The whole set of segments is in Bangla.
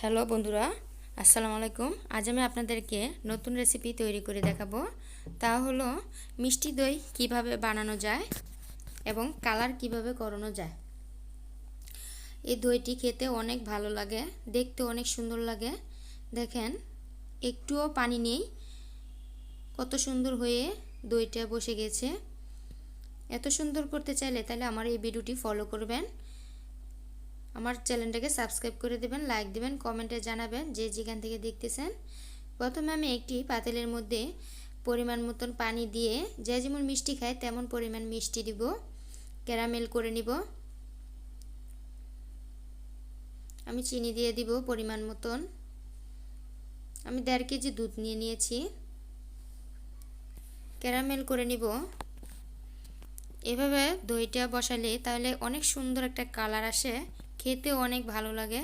হ্যালো বন্ধুরা, আসসালামু আলাইকুম। আজ আমি আপনাদেরকে নতুন রেসিপি তৈরি করে দেখাবো। তা হলো মিষ্টি দই কীভাবে বানানো যায় এবং কালার কীভাবে করানো যায়। এই দইটি খেতে অনেক ভালো লাগে, দেখতে অনেক সুন্দর লাগে। দেখেন, একটুও পানি নেই। কত সুন্দর হয়ে দইটা বসে গেছে। এত সুন্দর করতে চাইলে তাহলে আমার এই ভিডিওটি ফলো করবেন। আমার চ্যানেলটাকে সাবস্ক্রাইব করে দেবেন, লাইক দেবেন, কমেন্টে জানাবেন যে যেখান থেকে দেখতেছেন। প্রথমে আমি একটি পাতিলের মধ্যে পরিমাণ মতন পানি দিয়ে যে যেমন মিষ্টি খায় তেমন পরিমাণ মিষ্টি দিব, ক্যারামেল করে নিব। আমি চিনি দিয়ে দিব পরিমাণ মতন। আমি দেড় কেজি দুধ নিয়ে নিয়েছি। ক্যারামেল করে নিব। এভাবে দইটা বসালে তাহলে অনেক সুন্দর একটা কালার আসে। খেতেও অনেক ভালো লাগে।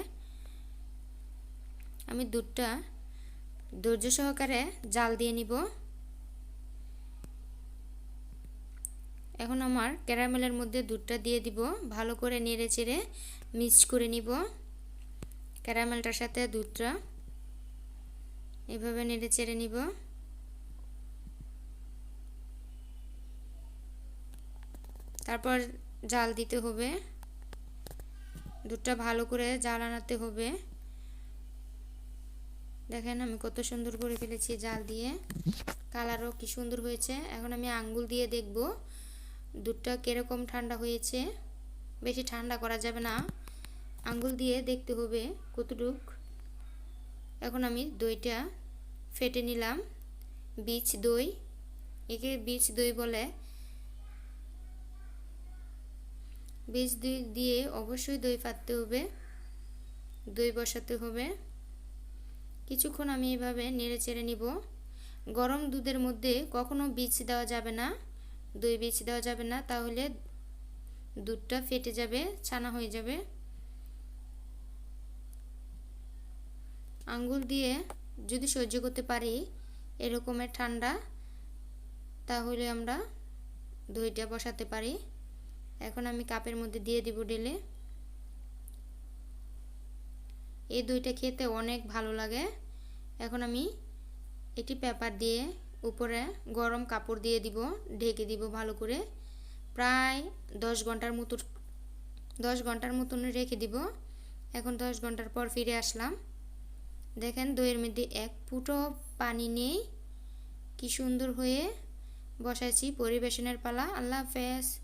আমি দুধটা ধৈর্য সহকারে জাল দিয়ে নিব। এখন আমার ক্যারামেলের মধ্যে দুধটা দিয়ে দিব। ভালো করে নেড়ে চেড়ে মিক্স করে নিব। ক্যারামেলটার সাথে দুধটা এভাবে নেড়ে চেড়ে নিব। তারপর জাল দিতে হবে। দুধটা ভালো করে জাল আনাতে হবে। দেখেন আমি কত সুন্দর করে ফেলেছি জাল দিয়ে। কালারও কি সুন্দর হয়েছে। এখন আমি আঙ্গুল দিয়ে দেখব দুধটা কীরকম ঠান্ডা হয়েছে। বেশি ঠান্ডা করা যাবে না। আঙ্গুল দিয়ে দেখতে হবে কতটুক। এখন আমি দইটা ফেটে নিলাম। বীজ দই, একে বীজ দই বলে। বীজ দই দিয়ে অবশ্যই দই পাততে হবে। দই বসাতে হবে। কিছুক্ষণ আমি এভাবে নেড়ে চেড়ে নিব। গরম দুধের মধ্যে কখনো বীজ দেওয়া যাবে না। দই বীজ দেওয়া যাবে না, তাহলে দুধটা ফেটে যাবে, ছানা হয়ে যাবে। আঙ্গুল দিয়ে যদি সহ্য করতে পারি এরকমের ঠান্ডা, তাহলে আমরা দইটা বসাতে পারি। এখন আমি কাপের মধ্যে দিয়ে দিব ডেলে। এই দইটা খেতে অনেক ভালো লাগে। এখন আমি এটি পেপার দিয়ে উপরে গরম কাপড় দিয়ে দিব, ঢেকে দিব ভালো করে। প্রায় দশ ঘণ্টার মতো, দশ ঘণ্টার মতন রেখে দিব। এখন দশ ঘণ্টার পর ফিরে আসলাম। দেখেন দইয়ের মধ্যে এক ফুটো পানি নেই। কি সুন্দর হয়ে বসাইছি পরিবেশনের পালা। আল্লাহ হাফেজ।